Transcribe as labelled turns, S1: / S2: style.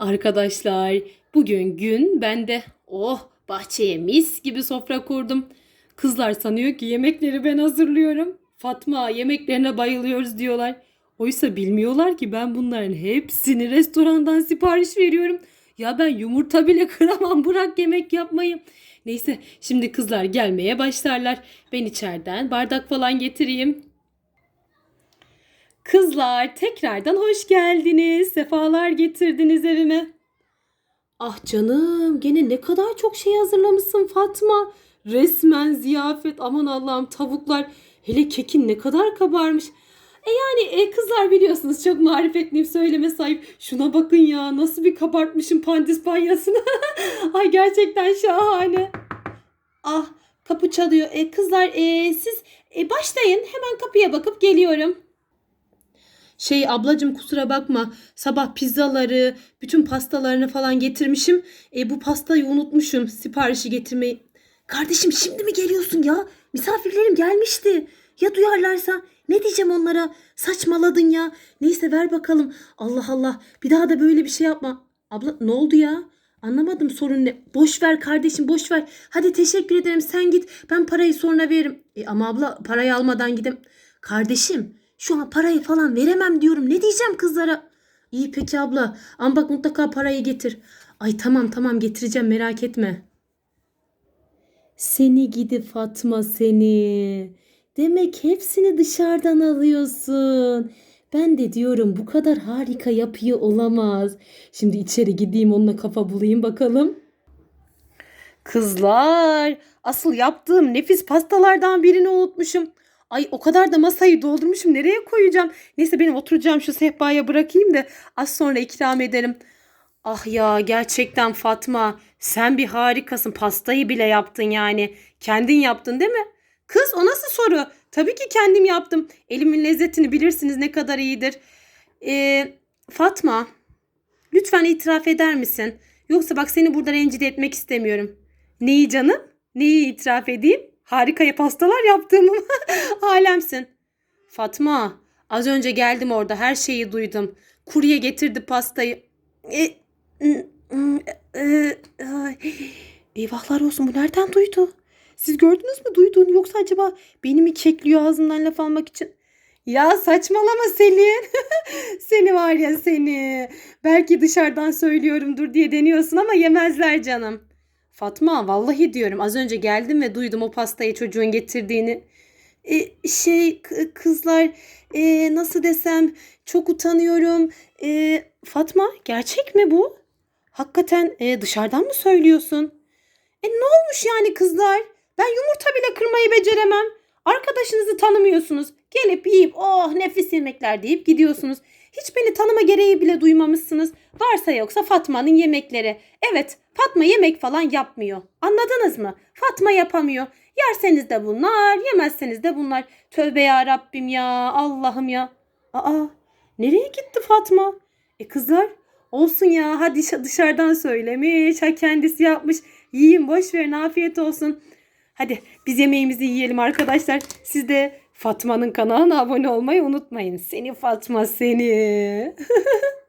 S1: Arkadaşlar bugün gün ben de oh bahçeye mis gibi sofra kurdum. Kızlar sanıyor ki yemekleri ben hazırlıyorum. Fatma yemeklerine bayılıyoruz diyorlar. Oysa bilmiyorlar ki ben bunların hepsini restorandan sipariş veriyorum. Ya ben yumurta bile kıramam bırak yemek yapmayı. Neyse şimdi kızlar gelmeye başlarlar. Ben içeriden bardak falan getireyim. Kızlar tekrardan hoş geldiniz. Sefalar getirdiniz evime. Ah canım gene ne kadar çok şey hazırlamışsın Fatma. Resmen ziyafet aman Allah'ım tavuklar hele kekin ne kadar kabarmış. E yani e, kızlar biliyorsunuz çok marifetliyim söyleme sahip. Şuna bakın ya nasıl bir kabartmışım pandispanyasını. Ay gerçekten şahane. Ah kapı çalıyor. E, kızlar e, siz e, başlayın hemen kapıya bakıp geliyorum. Şey ablacım kusura bakma sabah pizzaları bütün pastalarını falan getirmişim. E, bu pastayı unutmuşum siparişi getirmeyi. Kardeşim şimdi mi geliyorsun ya? Misafirlerim gelmişti. Ya duyarlarsa ne diyeceğim onlara? Saçmaladın ya. Neyse ver bakalım. Allah Allah bir daha da böyle bir şey yapma. Abla ne oldu ya? Anlamadım sorun ne? Boş ver kardeşim boş ver. Hadi teşekkür ederim sen git. Ben parayı sonra veririm. E, ama abla parayı almadan gidem. Kardeşim şu an parayı falan veremem diyorum. Ne diyeceğim kızlara? İyi peki abla. Ama bak mutlaka parayı getir. Ay tamam tamam getireceğim merak etme. Seni gidi Fatma seni. Demek hepsini dışarıdan alıyorsun. Ben de diyorum bu kadar harika yapıyor olamaz. Şimdi içeri gideyim onunla kafa bulayım bakalım. Kızlar, asıl yaptığım nefis pastalardan birini unutmuşum. Ay o kadar da masayı doldurmuşum. Nereye koyacağım? Neyse benim oturacağım şu sehpaya bırakayım da az sonra ikram ederim. Ah ya gerçekten Fatma sen bir harikasın. Pastayı bile yaptın yani. Kendin yaptın değil mi? Kız o nasıl soru? Tabii ki kendim yaptım. Elimin lezzetini bilirsiniz ne kadar iyidir. Ee, Fatma lütfen itiraf eder misin? Yoksa bak seni burada rencide etmek istemiyorum. Neyi canım? Neyi itiraf edeyim? Harika pastalar yaptığımı mı? Alemsin. Fatma az önce geldim orada her şeyi duydum. Kurye getirdi pastayı. E, e. Eyvahlar olsun bu nereden duydu? Siz gördünüz mü duyduğunu yoksa acaba beni mi kekliyor ağzından laf almak için? Ya saçmalama Selin. seni var ya seni. Belki dışarıdan söylüyorumdur diye deniyorsun ama yemezler canım. Fatma vallahi diyorum az önce geldim ve duydum o pastayı çocuğun getirdiğini. E, şey kızlar e, nasıl desem çok utanıyorum. E, Fatma gerçek mi bu? Hakikaten e, dışarıdan mı söylüyorsun? E ne olmuş yani kızlar? Ben yumurta bile kırmayı beceremem. Arkadaşınızı tanımıyorsunuz. Gelip yiyip oh nefis yemekler deyip gidiyorsunuz. Hiç beni tanıma gereği bile duymamışsınız. Varsa yoksa Fatma'nın yemekleri. Evet Fatma yemek falan yapmıyor. Anladınız mı? Fatma yapamıyor. Yerseniz de bunlar, yemezseniz de bunlar. Tövbe ya Rabbim ya, Allah'ım ya. Aa, nereye gitti Fatma? E kızlar, olsun ya, hadi dışa- dışarıdan söylemiş, ha kendisi yapmış. Yiyin boş verin, afiyet olsun. Hadi biz yemeğimizi yiyelim arkadaşlar. Siz de Fatma'nın kanalına abone olmayı unutmayın. Seni Fatma seni.